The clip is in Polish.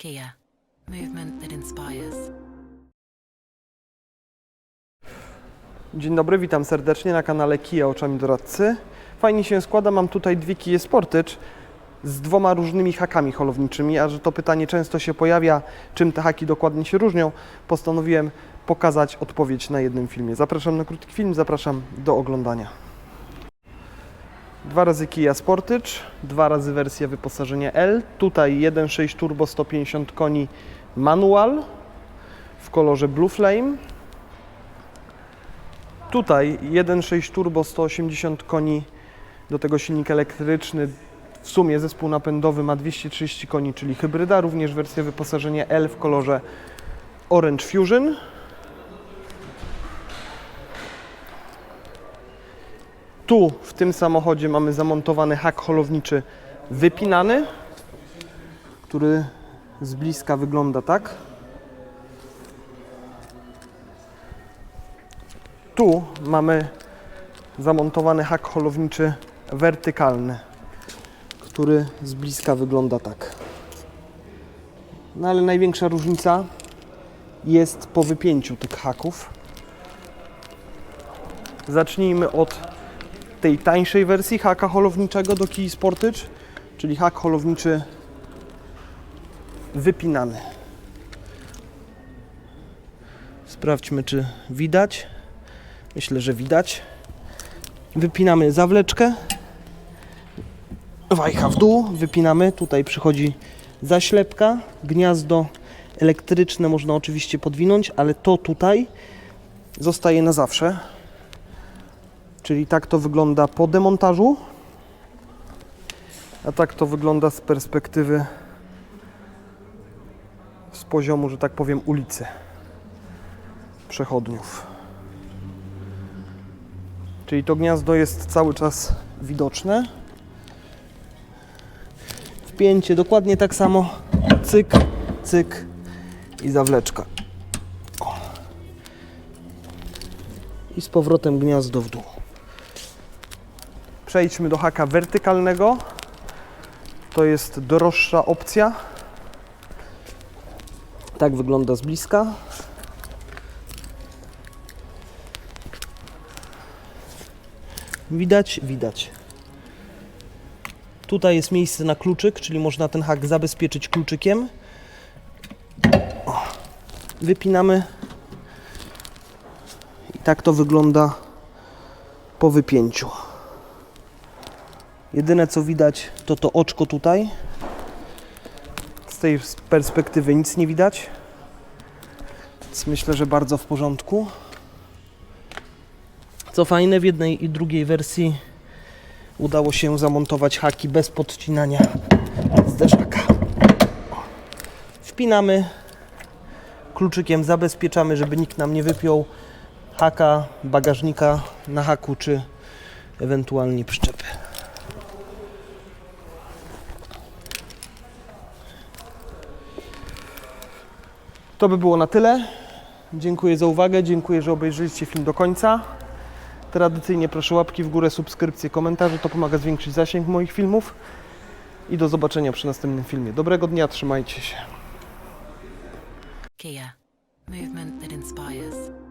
Kia, movement that inspires. Dzień dobry, witam serdecznie na kanale Kia Oczami Doradcy. Fajnie się składa, mam tutaj dwie Kia Sportage z dwoma różnymi hakami holowniczymi, a że to pytanie często się pojawia, czym te haki dokładnie się różnią, postanowiłem pokazać odpowiedź na jednym filmie. Zapraszam na krótki film, zapraszam do oglądania. Dwa razy Kia Sportage, dwa razy wersja wyposażenia L. Tutaj 1.6 turbo 150 koni manual w kolorze Blue Flame. Tutaj 1.6 turbo 180 koni, do tego silnik elektryczny. W sumie zespół napędowy ma 230 koni, czyli hybryda, również wersja wyposażenia L w kolorze Orange Fusion. Tu w tym samochodzie mamy zamontowany hak holowniczy wypinany, który z bliska wygląda tak. Tu mamy zamontowany hak holowniczy wertykalny, który z bliska wygląda tak. No ale największa różnica jest po wypięciu tych haków. Zacznijmy od tej tańszej wersji haka holowniczego do Key Sportage, czyli hak holowniczy wypinany. Sprawdźmy, czy widać. Myślę, że widać. Wypinamy zawleczkę. Wajcha w dół, wypinamy. Tutaj przychodzi zaślepka, gniazdo elektryczne można oczywiście podwinąć, ale to tutaj zostaje na zawsze. Czyli tak to wygląda po demontażu. A tak to wygląda z perspektywy z poziomu, że tak powiem, ulicy przechodniów. Czyli to gniazdo jest cały czas widoczne. Wpięcie dokładnie tak samo. Cyk, cyk i zawleczka. O. I z powrotem gniazdo w dół. Przejdźmy do haka wertykalnego. To jest droższa opcja. Tak wygląda z bliska. Widać? Widać. Tutaj jest miejsce na kluczyk, czyli można ten hak zabezpieczyć kluczykiem. O. Wypinamy. I tak to wygląda po wypięciu. Jedyne co widać to to oczko tutaj. Z tej perspektywy nic nie widać. Więc myślę, że bardzo w porządku. Co fajne, w jednej i drugiej wersji udało się zamontować haki bez podcinania zderzaka. Wpinamy, kluczykiem zabezpieczamy, żeby nikt nam nie wypiął haka, bagażnika na haku, czy ewentualnie przyczepy. To by było na tyle. Dziękuję za uwagę, dziękuję, że obejrzeliście film do końca. Tradycyjnie proszę łapki w górę, subskrypcje, komentarze, to pomaga zwiększyć zasięg moich filmów. I do zobaczenia przy następnym filmie. Dobrego dnia, trzymajcie się. Kia, movement that inspires.